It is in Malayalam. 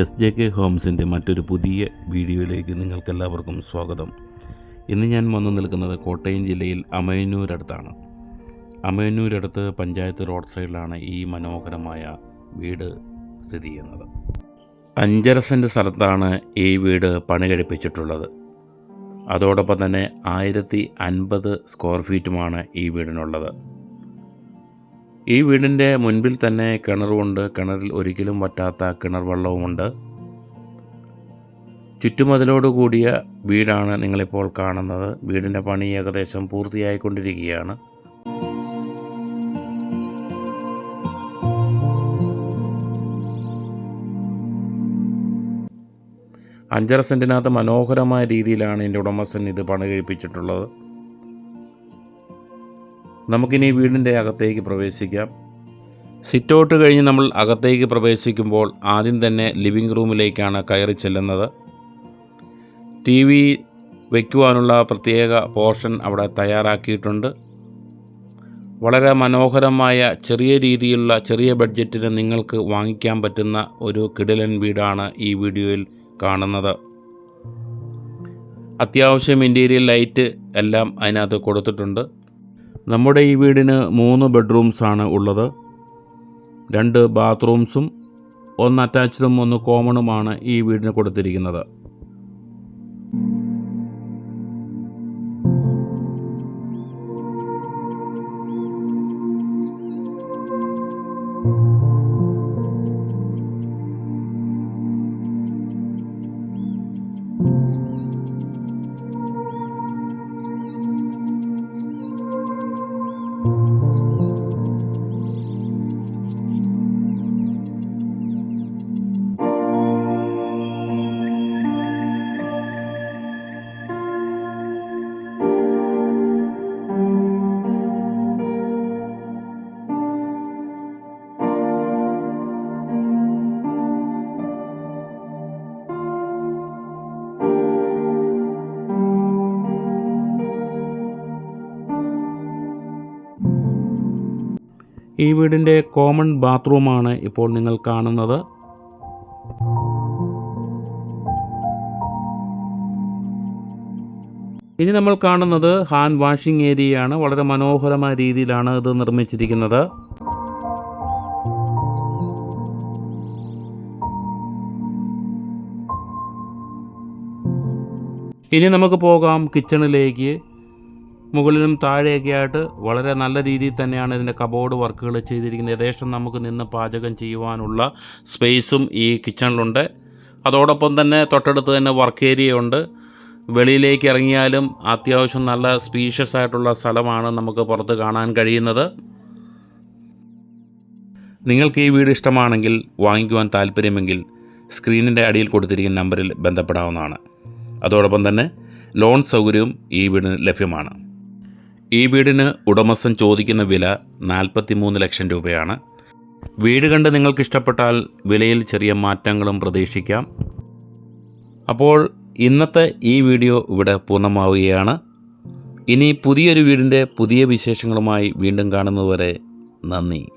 എസ് ജെ കെ ഹോംസിന്റെ മറ്റൊരു പുതിയ വീഡിയോയിലേക്ക് നിങ്ങൾക്കെല്ലാവർക്കും സ്വാഗതം. ഇന്ന് ഞാൻ വന്നു നിൽക്കുന്നത് കോട്ടയം ജില്ലയിൽ അമയന്നൂരടുത്താണ്. അമയന്നൂരടുത്ത് പഞ്ചായത്ത് റോഡ് സൈഡിലാണ് ഈ മനോഹരമായ വീട് സ്ഥിതി ചെയ്യുന്നത്. അഞ്ചര സെന്റ് സ്ഥലത്താണ് ഈ വീട് പണി കഴിപ്പിച്ചിട്ടുള്ളത് അതോടൊപ്പം തന്നെ ആയിരത്തി അൻപത് സ്ക്വയർ ഫീറ്റുമാണ് ഈ വീടിനുള്ളത്. ഈ വീടിന്റെ മുൻപിൽ തന്നെ കിണറുമുണ്ട് കിണറിൽ ഒരിക്കലും വറ്റാത്ത കിണർ വെള്ളവുമുണ്ട്. ചുറ്റുമതിലോട് കൂടിയ വീടാണ് നിങ്ങളിപ്പോൾ കാണുന്നത്. വീടിന്റെ പണി ഏകദേശം പൂർത്തിയായിക്കൊണ്ടിരിക്കുകയാണ്. അഞ്ചര സെന്റിനകത്ത് മനോഹരമായ രീതിയിലാണ് എന്റെ ഉടമസ്ഥൻ ഇത് പണി കഴിപ്പിച്ചിട്ടുള്ളത് നമുക്കിനി വീടിന്റെ അകത്തേക്ക് പ്രവേശിക്കാം. സിറ്റൗട്ട് കഴിഞ്ഞ് നമ്മൾ അകത്തേക്ക് പ്രവേശിക്കുമ്പോൾ ആദ്യം തന്നെ ലിവിംഗ് റൂമിലേക്കാണ് കയറി ചെല്ലുന്നത്. ടി വി വയ്ക്കുവാനുള്ള പ്രത്യേക പോർഷൻ അവിടെ തയ്യാറാക്കിയിട്ടുണ്ട്. വളരെ മനോഹരമായ ചെറിയ രീതിയിലുള്ള ചെറിയ ബഡ്ജറ്റിന് നിങ്ങൾക്ക് വാങ്ങിക്കാൻ പറ്റുന്ന ഒരു കിടിലൻ വീടാണ് ഈ വീഡിയോയിൽ കാണുന്നത്. അത്യാവശ്യം ഇന്റീരിയൽ ലൈറ്റ് എല്ലാം അതിനകത്ത് കൊടുത്തിട്ടുണ്ട്. നമ്മുടെ ഈ വീടിന് മൂന്ന് ബെഡ്റൂംസാണ് ഉള്ളത്. രണ്ട് ബാത്റൂംസും ഒന്ന് അറ്റാച്ച്ഡും ഒന്ന് കോമണുമാണ് ഈ വീടിന് കൊടുത്തിരിക്കുന്നത്. ഈ വീടിന്റെ കോമൺ ബാത്റൂമാണ് ഇപ്പോൾ നിങ്ങൾ കാണുന്നത്. ഇനി നമ്മൾ കാണുന്നത് ഹാൻഡ് വാഷിംഗ് ഏരിയയാണ്. വളരെ മനോഹരമായ രീതിയിലാണ് ഇത് നിർമ്മിച്ചിരിക്കുന്നത്. ഇനി നമുക്ക് പോകാം കിച്ചണിലേക്ക് മുകളിലും താഴെയൊക്കെ ആയിട്ട് വളരെ നല്ല രീതിയിൽ തന്നെയാണ് ഇതിന്റെ കബോർഡ് വർക്കുകൾ ചെയ്തിരിക്കുന്നത്. ഏകദേശം നമുക്ക് നിന്ന് പാചകം ചെയ്യുവാനുള്ള സ്പേസും ഈ കിച്ചണിലുണ്ട്. അതോടൊപ്പം തന്നെ തൊട്ടടുത്ത് തന്നെ വർക്ക് ഏരിയ ഉണ്ട്. വെളിയിലേക്ക് ഇറങ്ങിയാലും അത്യാവശ്യം നല്ല സ്പീഷ്യസ് ആയിട്ടുള്ള സ്ഥലമാണ് നമുക്ക് പുറത്ത് കാണാൻ കഴിയുന്നത്. നിങ്ങൾക്ക് ഈ വീട് ഇഷ്ടമാണെങ്കിൽ വാങ്ങിക്കുവാൻ താല്പര്യമെങ്കിൽ സ്ക്രീനിന്റെ അടിയിൽ കൊടുത്തിരിക്കുന്ന നമ്പറിൽ ബന്ധപ്പെടാവുന്നതാണ്. അതോടൊപ്പം തന്നെ ലോൺ സൗകര്യവും ഈ വീടിന് ലഭ്യമാണ്. ഈ വീടിന് ഉടമസ്ഥൻ ചോദിക്കുന്ന വില നാൽപ്പത്തിമൂന്ന് ലക്ഷം രൂപയാണ്. വീട് കണ്ട് നിങ്ങൾക്ക് ഇഷ്ടപ്പെട്ടാൽ വിലയിൽ ചെറിയ മാറ്റങ്ങളും പ്രതീക്ഷിക്കാം. അപ്പോൾ ഇന്നത്തെ ഈ വീഡിയോ ഇവിടെ പൂർണമാവുകയാണ്. ഇനി പുതിയൊരു വീടിന്റെ പുതിയ വിശേഷങ്ങളുമായി വീണ്ടും കാണുന്നതുവരെ നന്ദി.